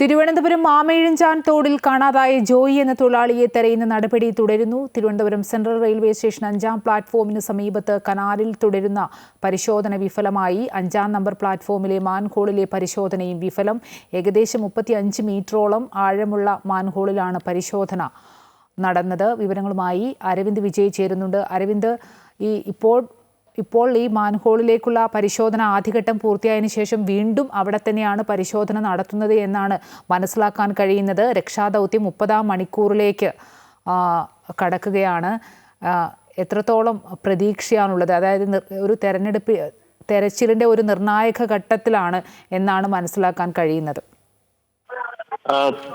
തിരുവനന്തപുരം മാമയിഴഞ്ചാൻ തോടിൽ കാണാതായ ജോയി എന്ന തൊഴിലാളിയെ തെരയുന്ന നടപടി തുടരുന്നു. തിരുവനന്തപുരം സെൻട്രൽ റെയിൽവേ സ്റ്റേഷൻ അഞ്ചാം പ്ലാറ്റ്ഫോമിന് സമീപത്ത് കനാലിൽ തുടരുന്ന പരിശോധന വിഫലമായി. അഞ്ചാം നമ്പർ പ്ലാറ്റ്ഫോമിലെ മാൻഹോളിലെ പരിശോധനയും വിഫലം. ഏകദേശം മുപ്പത്തി അഞ്ച് മീറ്ററോളം ആഴമുള്ള മാൻഹോളിലാണ് പരിശോധന നടന്നത്. വിവരങ്ങളുമായി അരവിന്ദ് വിജയ് ചേരുന്നുണ്ട്. അരവിന്ദ് ഈ ഇപ്പോൾ ഇപ്പോൾ ഈ മാൻഹോളിലേക്കുള്ള പരിശോധന ആദ്യഘട്ടം പൂർത്തിയായതിനു ശേഷം വീണ്ടും അവിടെ തന്നെയാണ് പരിശോധന നടത്തുന്നത് എന്നാണ് മനസ്സിലാക്കാൻ കഴിയുന്നത്. രക്ഷാദൗത്യം മുപ്പതാം മണിക്കൂറിലേക്ക് കടക്കുകയാണ്. എത്രത്തോളം പ്രതീക്ഷയാണുള്ളത്? അതായത് ഒരു തെരഞ്ഞെടുപ്പ് തെരച്ചിലിന്റെ ഒരു നിർണായക ഘട്ടത്തിലാണ് എന്നാണ് മനസ്സിലാക്കാൻ കഴിയുന്നത്.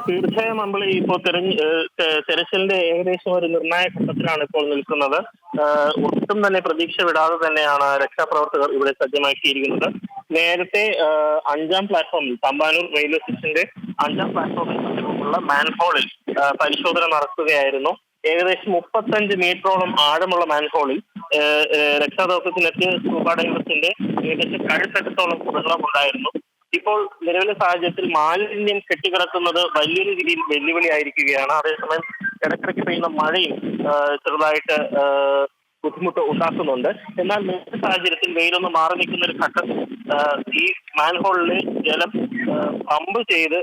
തീർച്ചയായും നമ്മൾ ഇപ്പോൾ തെരഞ്ഞ് തെരച്ചിലിന്റെ ഏകദേശം ഒരു നിർണായക ഘട്ടത്തിലാണ് ഇപ്പോൾ നിൽക്കുന്നത്. ഒട്ടും തന്നെ പ്രതീക്ഷ വിടാതെ തന്നെയാണ് രക്ഷാപ്രവർത്തകർ ഇവിടെ സജ്ജമാക്കിയിരിക്കുന്നത്. നേരത്തെ അഞ്ചാം പ്ലാറ്റ്ഫോമിൽ തമ്പാനൂർ റെയിൽവേ സ്റ്റേഷന്റെ അഞ്ചാം പ്ലാറ്റ്ഫോമിൽ സമീപമുള്ള മാൻഹോളിൽ പരിശോധന നടത്തുകയായിരുന്നു. ഏകദേശം മുപ്പത്തഞ്ച് മീറ്ററോളം ആഴമുള്ള മാൻഹോളിൽ രക്ഷാദൗത്യത്തിനെത്തിയ സ്കൂബ ഡൈവേഴ്സിന്റെ ഏകദേശം കഴുത്തട്ടത്തോളം കുടങ്ങളും ഉണ്ടായിരുന്നു. ഇപ്പോൾ നിലവിലെ സാഹചര്യത്തിൽ മാലിന്യം കെട്ടിക്കിടക്കുന്നത് വലിയൊരു രീതിയിൽ വെല്ലുവിളിയായിരിക്കുകയാണ്. അതേസമയം ഇടക്കിടയ്ക്ക് പെയ്യുന്ന മഴയും ചെറുതായിട്ട് ബുദ്ധിമുട്ട് ഉണ്ടാക്കുന്നുണ്ട്. എന്നാൽ നിലവിലെ സാഹചര്യത്തിൽ വെയിലൊന്ന് മാറി നിൽക്കുന്ന ഒരു ഘട്ടത്തിൽ ഈ മാൻഹോളിൽ ജലം പമ്പ് ചെയ്ത്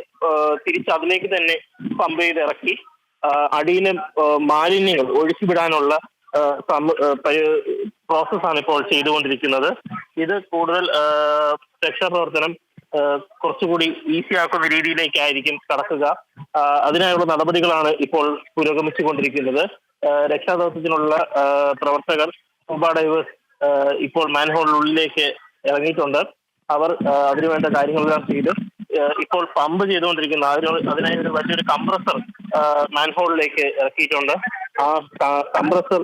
തിരിച്ച് അതിലേക്ക് തന്നെ പമ്പ് ചെയ്ത് ഇറക്കി അടിയിലെ മാലിന്യങ്ങൾ ഒഴിച്ചുവിടാനുള്ള പ്രോസസ്സാണ് ഇപ്പോൾ ചെയ്തുകൊണ്ടിരിക്കുന്നത്. ഇത് കൂടുതൽ രക്ഷാപ്രവർത്തനം കുറച്ചുകൂടി ഈസി ആക്കുന്ന രീതിയിലേക്കായിരിക്കും കടക്കുക. അതിനായുള്ള നടപടികളാണ് ഇപ്പോൾ പുരോഗമിച്ചുകൊണ്ടിരിക്കുന്നത്. രക്ഷാദൗത്യത്തിനുള്ള പ്രവർത്തകർ സ്കൂബ ഡൈവേഴ്സ് ഇപ്പോൾ മാൻഹോളിനുള്ളിലേക്ക് ഇറങ്ങിയിട്ടുണ്ട്. അവർ അതിനുവേണ്ട കാര്യങ്ങളെല്ലാം ചെയ്ത്. ഇപ്പോൾ പമ്പ് ചെയ്തുകൊണ്ടിരിക്കുന്ന. അതിന് അതിനായി ഒരു വലിയൊരു കംപ്രസർ മാൻഹോളിലേക്ക് ഇറക്കിയിട്ടുണ്ട്. ആ കംപ്രസർ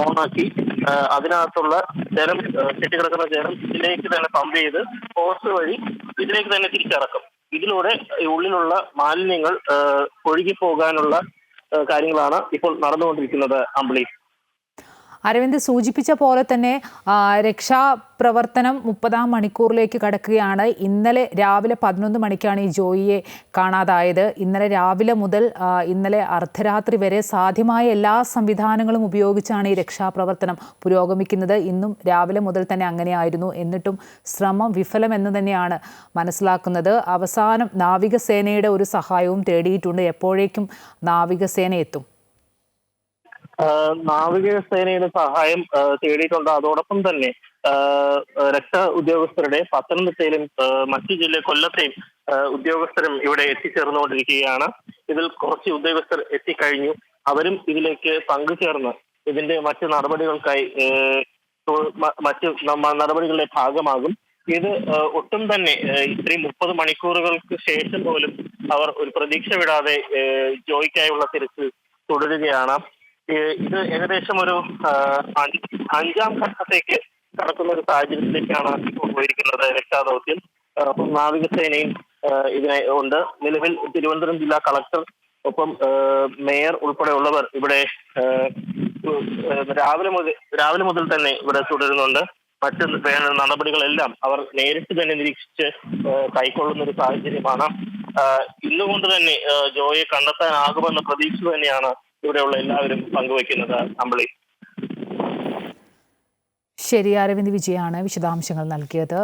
ഓണാക്കി അതിനകത്തുള്ള ജലം കെട്ടിക്കിടക്കുന്ന ജലം ഇതിലേക്ക് തന്നെ പമ്പ് ചെയ്ത് ഹോസ് വഴി ഇതിലേക്ക് തന്നെ തിരിച്ചിറക്കും ഇതിലൂടെ ഉള്ളിലുള്ള മാലിന്യങ്ങൾ ഒഴുകി പോകാനുള്ള കാര്യങ്ങളാണ് ഇപ്പോൾ നടന്നുകൊണ്ടിരിക്കുന്നത് അമ്പിളി. അരവിന്ദ് സൂചിപ്പിച്ച പോലെ തന്നെ രക്ഷാപ്രവർത്തനം മുപ്പതാം മണിക്കൂറിലേക്ക് കടക്കുകയാണ്. ഇന്നലെ രാവിലെ പതിനൊന്ന് മണിക്കാണ് ഈ ജോയിയെ കാണാതായത്. ഇന്നലെ രാവിലെ മുതൽ ഇന്നലെ അർദ്ധരാത്രി വരെ സാധ്യമായ എല്ലാ സംവിധാനങ്ങളും ഉപയോഗിച്ചാണ് ഈ രക്ഷാപ്രവർത്തനം പുരോഗമിക്കുന്നത്. ഇന്നും രാവിലെ മുതൽ തന്നെ അങ്ങനെയായിരുന്നു. എന്നിട്ടും ശ്രമം വിഫലമെന്ന് തന്നെയാണ് മനസ്സിലാക്കുന്നത്. അവസാനം നാവികസേനയുടെ ഒരു സഹായവും തേടിയിട്ടുണ്ട്. എപ്പോഴേക്കും നാവികസേന എത്തും. നാവികസേനയുടെ സഹായം തേടിയിട്ടുണ്ട്. അതോടൊപ്പം തന്നെ രക്ത ഉദ്യോഗസ്ഥരുടെ പത്തനംതിട്ടയിലും മറ്റു ജില്ല കൊല്ലത്തെയും ഉദ്യോഗസ്ഥരും ഇവിടെ എത്തിച്ചേർന്നുകൊണ്ടിരിക്കുകയാണ്. ഇതിൽ കുറച്ച് ഉദ്യോഗസ്ഥർ എത്തിക്കഴിഞ്ഞു. അവരും ഇതിലേക്ക് പങ്കുചേർന്ന് ഇതിന്റെ മറ്റു നടപടികൾക്കായി മറ്റ് നടപടികളുടെ ഭാഗമാകും. ഇത് ഒട്ടും തന്നെ ഇത്രയും മുപ്പത് മണിക്കൂറുകൾക്ക് ശേഷം പോലും അവർ ഒരു പ്രതീക്ഷ വിടാതെ ജോയിക്കായുള്ള തിരച്ചിൽ തുടരുകയാണ്. ഇത് ഏകദേശം ഒരു അഞ്ചാം ഘട്ടത്തേക്ക് കടക്കുന്ന ഒരു സാഹചര്യത്തിലേക്കാണ് പോയിരിക്കുന്നത് രക്ഷാദൗത്യം അപ്പം നാവികസേനയും ഇതിനെ ഉണ്ട്. നിലവിൽ തിരുവനന്തപുരം ജില്ലാ കളക്ടർ ഒപ്പം മേയർ ഉൾപ്പെടെയുള്ളവർ ഇവിടെ രാവിലെ മുതൽ രാവിലെ മുതൽ തന്നെ ഇവിടെ തുടരുന്നുണ്ട്. മറ്റ് വേണ്ട നടപടികളെല്ലാം അവർ നേരിട്ട് തന്നെ നിരീക്ഷിച്ച് കൈക്കൊള്ളുന്ന ഒരു സാഹചര്യമാണ്. ഇന്നുകൊണ്ട് തന്നെ ജോയെ കണ്ടെത്താനാകുമെന്ന പ്രതീക്ഷ തന്നെയാണ് ഇവിടെയുള്ള എല്ലാവരും പങ്കുവയ്ക്കുന്നത് അമ്പിളി ശരി അരവിന്ദ് വിജയാണ് വിശദാംശങ്ങൾ നൽകിയത്.